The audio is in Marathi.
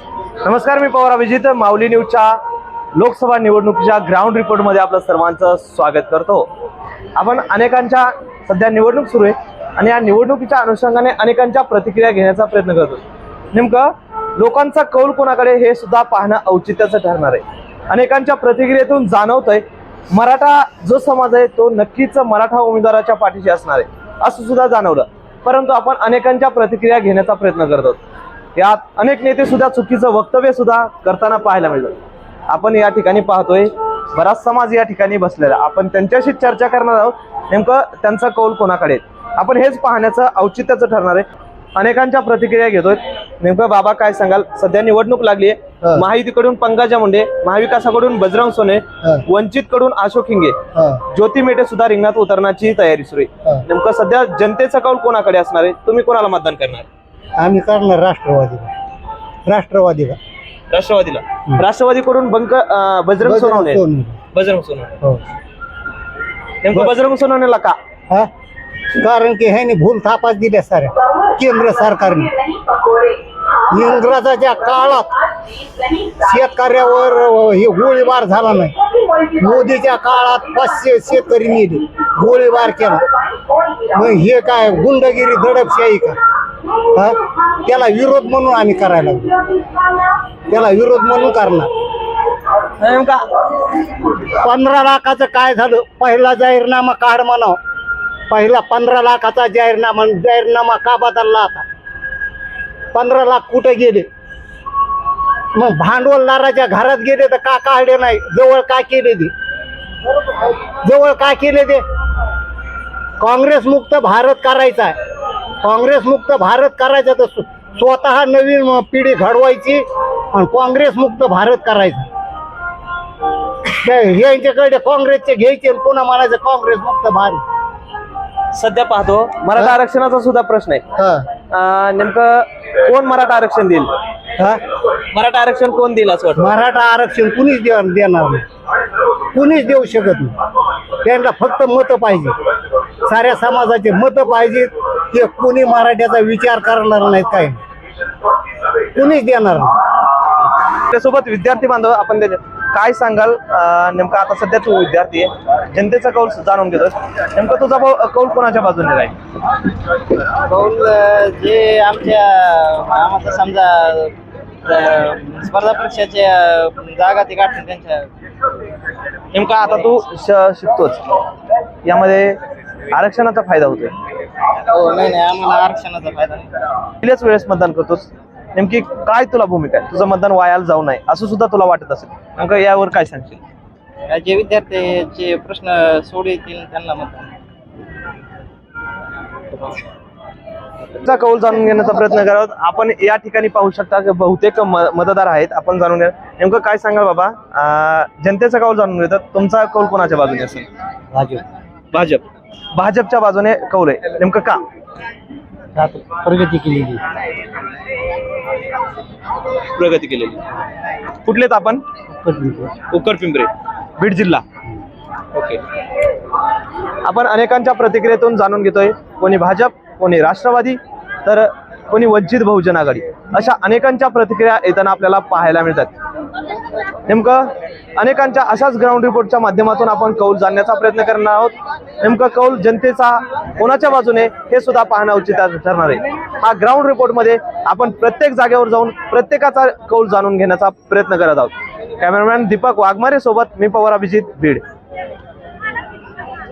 नमस्कार मी पवार अभिजित. माऊली न्यूजच्या लोकसभा निवडणुकीच्या ग्राउंड रिपोर्टमध्ये आपलं सर्वांचं स्वागत करतो. आपण अनेकांच्या सध्या निवडणूक सुरू आहे आणि या निवडणुकीच्या अनुषंगाने अनेकांच्या प्रतिक्रिया घेण्याचा प्रयत्न करतो. नेमकं लोकांचा कौल कोणाकडे हे सुद्धा पाहणं औचित्याचं ठरणार आहे. अनेकांच्या प्रतिक्रियेतून जाणवतंय मराठा जो समाज आहे तो नक्कीच मराठा उमेदवाराच्या पाठीशी असणार आहे असं सुद्धा जाणवलं. परंतु आपण अनेकांच्या प्रतिक्रिया घेण्याचा प्रयत्न करतो यात अनेक नेते सुद्धा चुकीचं वक्तव्य सुद्धा करताना पाहायला मिळतं आपण या ठिकाणी पाहतोय बराच समाज या ठिकाणी बसलेला. आपण त्यांच्याशी चर्चा करणार आहोत. नेमकं त्यांचा कौल कोणाकडे. आपण हेच पाहण्याचं औचित्याचं ठरणार आहे. अनेकांच्या प्रतिक्रिया घेतोय. नेमकं बाबा काय सांगाल? सध्या निवडणूक लागली आहे. महायुतीकडून पंकजा मुंडे महाविकासाकडून बजरंग सोने. वंचित कडून अशोक हिंगे. ज्योती मेटे सुद्धा रिंगणात उतरण्याची तयारी सुरू आहे. नेमकं सध्या जनतेचा कौल कोणाकडे असणार आहे? तुम्ही कोणाला मतदान करणार? आम्ही करणार राष्ट्रवादीला. राष्ट्रवादीला. राष्ट्रवादीला? राष्ट्रवादीकडून बंक अं, बजरंग बजरंग सोनवणे. सोनवणे. बजरंग सोनवणे. हो. नेमकं बजरंग सोनवणेला का? हा? कारण की ह्याने भूल थापाच दिल्या साऱ्या. केंद्र सरकारने. इंग्रजाच्या काळात शेतकऱ्यावर अ, हे गोळीबार झाला नाही. मोदीच्या काळात पाचशे शेतकरी नेले. गोळीबार केला. मग हे काय गुंडगिरी दडपशाही का? हा? त्याला विरोध म्हणून आम्ही करायला त्याला विरोध म्हणून करणार. नेमका पंधरा लाखाचं काय झालं? पहिला जाहीरनामा काढ म्हणाव. पहिला पंधरा लाखाचा जाहीरनामा जाहीरनामा का बदलला आता? पंधरा लाख कुठे गेले? मग भांडवलदाराच्या घरात गेले तर का काढले नाही? जवळ का केले ते? जवळ का केले ते? काँग्रेस मुक्त भारत करायचा आहे. काँग्रेस मुक्त भारत करायचा तर स्व- स्वतः नवीन पिढी घडवायची आणि काँग्रेस मुक्त भारत करायचा. यांच्याकडे काँग्रेसचे घ्यायचे पुन्हा म्हणायचं काँग्रेस मुक्त भारत. सध्या पाहतो मराठा हा? आरक्षणाचा सुद्धा प्रश्न आहे. अं, नेमकं कोण मराठा आरक्षण देईल? हा? मराठा आरक्षण कोण देईल असं वाटतं? मराठा आरक्षण कुणीच दे- देणार नाही. कुणीच देऊ शकत नाही. त्यांना फक्त मतं पाहिजे साऱ्या समाजाचे मतं पाहिजेत. ते कुणी मराठ्याचा विचार करणार नाहीत काय? कुणीच देणार नाही. त्यासोबत विद्यार्थी बांधव आपण त्याच्या काय सांगाल? नेमकं आता सध्या तू विद्यार्थी आहे. जनतेचा कौल जाणून घेतोस. नेमकं तुझा भाऊ- कौल कोणाच्या बाजूने राहील? कौल जे आमच्या आम्हाला समजा स्पर्धा परीक्षाच्या जागा ते काढतील त्यांच्या. नेमका आता तू श- शिकतोच यामध्ये आरक्षणाचा फायदा होतोय. हो नाही नाही आम्हाला आरक्षणाचा फायदा नाही. पहिल्याच वेळेस मतदान करतोस. नेमकी काय तुला भूमिका आहे? तुझं मतदान वायाला जाऊ नये असं सुद्धा तुला वाटत असेल. नेमकं यावर काय सांगशील? जे विद्यार्थ्याचे प्रश्न सोडवतील त्यांना मत चा कौल जाणून घेण्याचा प्रयत्न करत आपण या ठिकाणी पाहू शकता की बहुतेक म- मतदार आहेत. आपण जाणून घ्या. नेमकं काय सांगाल बाबा? अं, जनतेचा कौल जाणून घेतात. तुमचा कौल कोणाच्या बाजूने असेल? भाजप. भाजपच्या बाजूने कौल आहे. नेमकं का? प्रगती केलेली. प्रगती केलेली. कुठलेत आपण? उक्कर पिंपरे बीड जिल्हा. ओके. आपण अनेकांच्या प्रतिक्रियेतून जाणून घेतोय कोणी भाजप कोणी राष्ट्रवादी तर कोणी वंचित बहुजन आघाडी. अशा अनेकांच्या प्रतिक्रिया येताना आपल्याला पाहायला मिळतात. नेमकं अनेकांच्या अशाच ग्राउंड रिपोर्टच्या माध्यमातून आपण कौल जाणण्याचा प्रयत्न करणार आहोत. नेमकं कौल जनतेचा कोणाच्या बाजूने हे सुद्धा पाहणं उचित ठरणार आहे. हा ग्राउंड रिपोर्टमध्ये आपण प्रत्येक जागेवर जाऊन प्रत्येकाचा कौल जाणून घेण्याचा प्रयत्न करत आहोत. कॅमेरामॅन दीपक वाघमारे सोबत मी पवार अभिजित बीड.